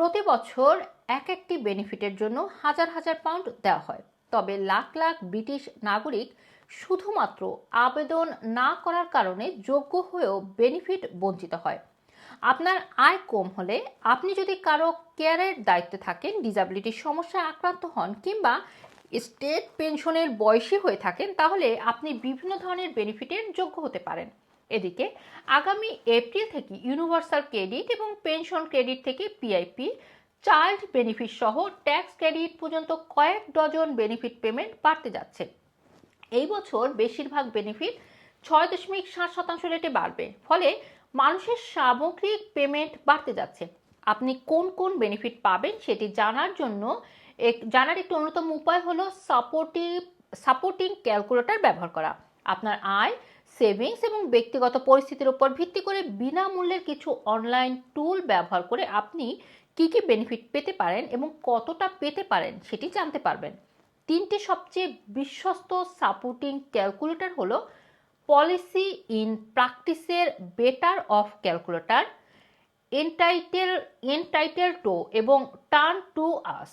প্রতি বছর এক একটি বেনিফিটের জন্য হাজার হাজার পাউন্ড দেওয়া হয়। তবে লাখ লাখ ব্রিটিশ নাগরিক শুধুমাত্র আবেদন না করার কারণে যোগ্য হয়েও বেনিফিট বঞ্চিত হয়। আপনার আয় কম হলে আপনি যদি কারও কেয়ারের দায়িত্বে থাকেন ডিসাবিলিটির সমস্যায় আক্রান্ত হন কিংবা স্টেট পেনশনের বয়সী হয়ে থাকেন, তাহলে আপনি বিভিন্ন ধরনের বেনিফিটের যোগ্য হতে পারেন। এদিকে আগামী এপ্রিল থেকে ইউনিভার্সাল ক্রেডিট এবং পেনশন ক্রেডিট থেকে পিআইপি চাইল্ড বেনিফিট সহ ট্যাক্স ক্রেডিট পর্যন্ত কয়েক ডজন বেনিফিট পেমেন্ট বাড়তে যাচ্ছে। এই বছর বেশিরভাগ বেনিফিট ছয় দশমিক সাত শতাংশ রেটে বাড়বে, ফলে মানুষের সামগ্রিক পেমেন্ট বাড়তে যাচ্ছে। আপনি কোন কোন বেনিফিট পাবেন সেটি জানার জন্য এক- জানার একটি অন্যতম উপায় হলো সাপোর্টিভ সাপোর্টিং ক্যালকুলেটর ব্যবহার করা। আপনার আয় সেভিংস এবং ব্যক্তিগত পরিস্থিতির উপর ভিত্তি করে বিনামূল্যের কিছু অনলাইন টুল ব্যবহার করে আপনি কি কি বেনিফিট পেতে পারেন এবং কতটা পেতে পারেন সেটি জানতে পারবেন। তিনটি সবচেয়ে বিশ্বস্ত সাপোর্টিং ক্যালকুলেটর হলো পলিসি ইন প্র্যাকটিসের better off calculator entitled entitled to এবং turn to us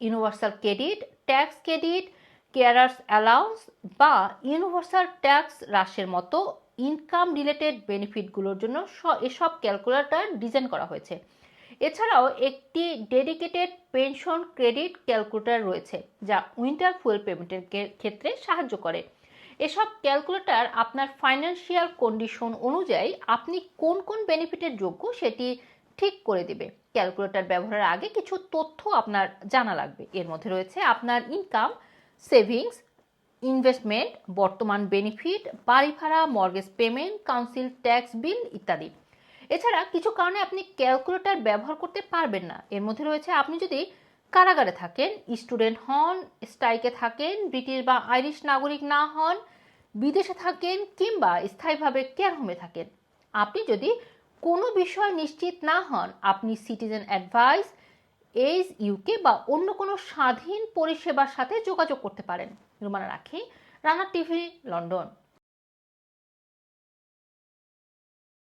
universal credit tax credit carers allowance বা ইউনিভার্সাল ট্যাক্স হ্রাসের মতো ইনকাম রিলেটেড বেনিফিটগুলোর জন্য এসব ক্যালকুলেটর ডিজাইন করা হয়েছে। এছাড়াও একটি ডেডিকেটেড পেনশন ক্রেডিট ক্যালকুলেটর রয়েছে, যা উইন্টার ফুয়েল পেমেন্টের ক্ষেত্রে সাহায্য করে। এসব ক্যালকুলেটর আপনার ফাইন্যান্সিয়াল কন্ডিশন অনুযায়ী আপনি কোন কোন বেনিফিটের যোগ্য সেটি ঠিক করে দেবে। ক্যালকুলেটর ব্যবহারের আগে কিছু তথ্য আপনার জানা লাগবে। এর মধ্যে রয়েছে আপনার ইনকাম সেভিংস, ইনভেস্টমেন্ট, বর্তমান বেনিফিট, বাড়ি ভাড়া, mortgage payment, council tax bill ইত্যাদি। এছাড়া কিছু কারণে আপনি ক্যালকুলেটর ব্যবহার করতে পারবেন না। এর মধ্যে রয়েছে, আপনি যদি কারাগারে থাকেন, স্টুডেন্ট হন, স্ট্রাইকে থাকেন, ব্রিটিশ বা আইরিশ নাগরিক না হন, বিদেশে থাকেন কিংবা স্থায়ীভাবে কেয়ার হোমে থাকেন, আপনি যদি কোনো বিষয় নিশ্চিত না হন, আপনি সিটিজেন অ্যাডভাইস এইচ ইউকে বা অন্য কোনো স্বাধীন পরিষেবার সাথে যোগাযোগ করতে পারেন। রুমানা রাখি, রানা টিভি, লন্ডন।